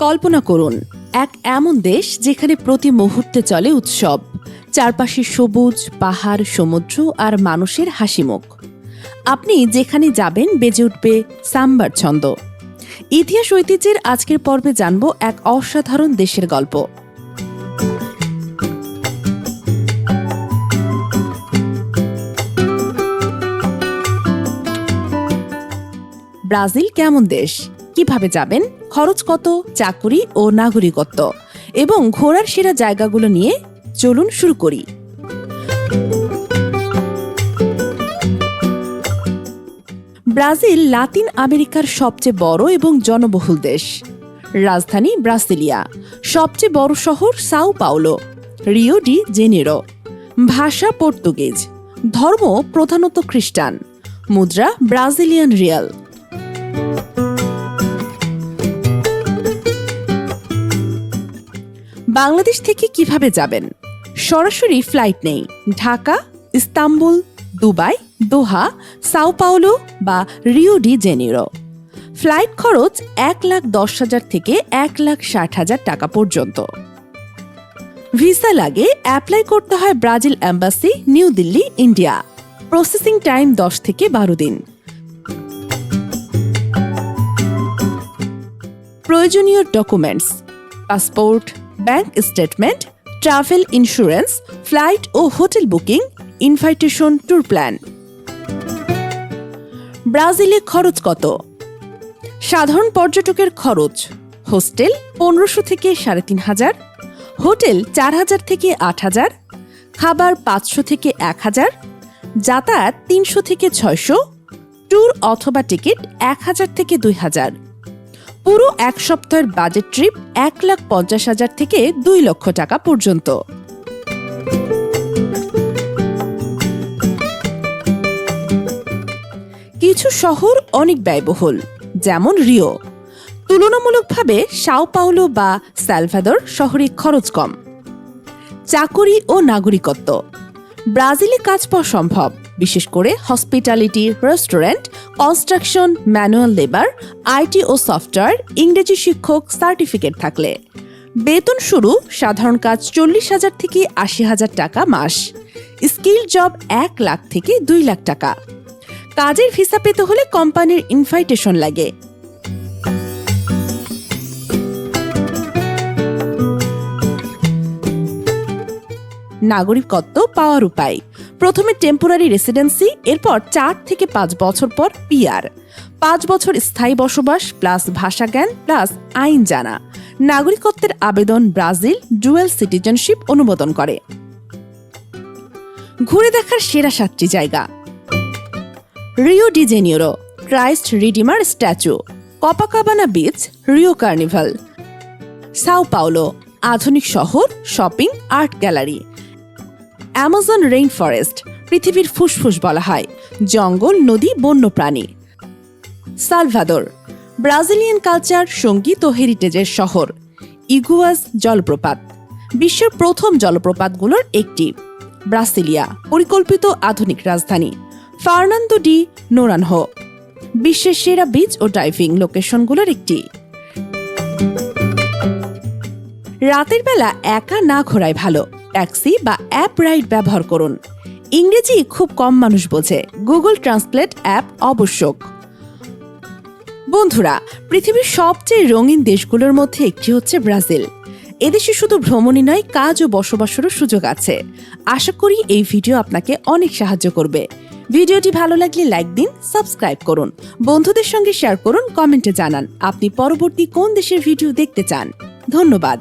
কল্পনা করুন, এক এমন দেশ যেখানে প্রতি মুহূর্তে চলে উৎসব। চারপাশে সবুজ, পাহাড়, সমুদ্র আর মানুষের হাসিমুখ। আপনি যেখানে যাবেন বেজে উঠবে সাম্বার ছন্দ। ইতিহাস ঐতিহ্যের আজকের পর্বে জানব এক অসাধারণ দেশের গল্প। ব্রাজিল কেমন দেশ? কীভাবে যাবেন? খরচ কত, চাকুরি ও নাগরিকত্ব এবং ঘোরার সেরা জায়গাগুলো নিয়ে চলুন শুরু করি। ব্রাজিল লাতিন আমেরিকার সবচেয়ে বড় এবং জনবহুল দেশ। রাজধানী ব্রাসিলিয়া, সবচেয়ে বড় শহর Sao Paulo, Rio de Janeiro. ভাষা পর্তুগিজ, ধর্ম প্রধানত খ্রিস্টান, মুদ্রা ব্রাজিলিয়ান রিয়াল। বাংলাদেশ থেকে কীভাবে যাবেন? সরাসরি ফ্লাইট নেই। Dhaka, Istanbul, Dubai, Doha, Sao Paulo বা রিও ডি জেনিরো। ফ্লাইট খরচ এক লাখ দশ হাজার থেকে এক লাখ ষাট হাজার টাকা পর্যন্ত। ভিসা লাগে অ্যাপ্লাই করতে হয় Brazil embassy New Delhi, India. Processing time দশ থেকে বারো দিন। প্রয়োজনীয় documents passport bank statement, travel insurance, flight ও hotel booking, invitation tour plan. ব্রাজিলে খরচ কত? সাধারণ পর্যটকের খরচ, হোস্টেল পনেরোশো থেকে সাড়ে তিন হাজার, হোটেল চার হাজার থেকে আট হাজার, খাবার পাঁচশো থেকে এক হাজার, যাতায়াত তিনশো থেকে ছয়শো, ট্যুর অথবা টিকিট এক হাজার থেকে দুই হাজার। পুরো এক সপ্তাহের বাজেট ট্রিপ এক লাখ পঞ্চাশ হাজার থেকে দুই লক্ষ টাকা পর্যন্ত। কিছু শহর অনেক ব্যয়বহুল, যেমন রিও। তুলনামূলকভাবে সাও পাওলো বা স্যালভাদর শহরে খরচ কম। চাকরি ও নাগরিকত্ব। ব্রাজিলে কাজ পাওয়া সম্ভব। বিশেষ করে hospitality restaurant construction manual labour IT O software ইংরেজি শিক্ষক সার্টিফিকেট থাকলে। বেতন শুরু সাধারণ কাজ চল্লিশ হাজার থেকে আশি হাজার টাকা মাস। স্কিল জব এক লাখ থেকে দুই লাখ টাকা। কাজের ভিসা পেতে হলে কোম্পানির ইনভাইটেশন লাগে। নাগরিকত্ব পাওয়ার উপায়। প্রথমে টেম্পোরারি রেসিডেন্সি এরপর চার থেকে পাঁচ বছর পর পিআর পাঁচ বছর স্থায়ী বসবাস প্লাস ভাষা জ্ঞান প্লাস আইন জানা। নাগরিকত্বের আবেদন ব্রাজিল ডুয়েল সিটিজেনশিপ অনুমোদন করে। ঘুরে দেখার সেরা সাতটি জায়গা। Rio de Janeiro Christ Redeemer statue Copacabana beach Rio carnival Sao Paulo আধুনিক শহর shopping art gallery Amazon rain forest পৃথিবীর ফুসফুস বলা হয়, জঙ্গল, নদী, বন্যপ্রাণী। সালভাদোর, ব্রাজিলিয়ান কালচার, সংগীত ও হেরিটেজের শহর, ইগুয়াস জলপ্রপাত, বিশ্বের প্রথম জলপ্রপাতগুলোর একটি। ব্রাসিলিয়া, পরিকল্পিত আধুনিক রাজধানী, ফার্নান্দো ডি নোরানহো, বিশ্বের সেরা বিচ ও ডাইভিং লোকেশনগুলোর একটি। রাতের বেলা একা না ঘোরায় ভালো ট্যাক্সি বা অ্যাপ রাইড ব্যবহার করুন। ইংরেজি খুব কম মানুষ বোঝে। গুগল ট্রান্সলেট অ্যাপ আবশ্যক। বন্ধুরা, পৃথিবীর সবচেয়ে রঙিন দেশগুলোর মধ্যে একটি হচ্ছে ব্রাজিল। এদেশে শুধু ভ্রমণই নয়, কাজ ও বসবাসেরও সুযোগ আছে। আশা করি এই ভিডিও আপনাকে অনেক সাহায্য করবে। ভিডিওটি ভালো লাগলে লাইক দিন, সাবস্ক্রাইব করুন। বন্ধুদের সঙ্গে শেয়ার করুন, কমেন্টে জানান আপনি পরবর্তী কোন দেশের ভিডিও দেখতে চান। ধন্যবাদ।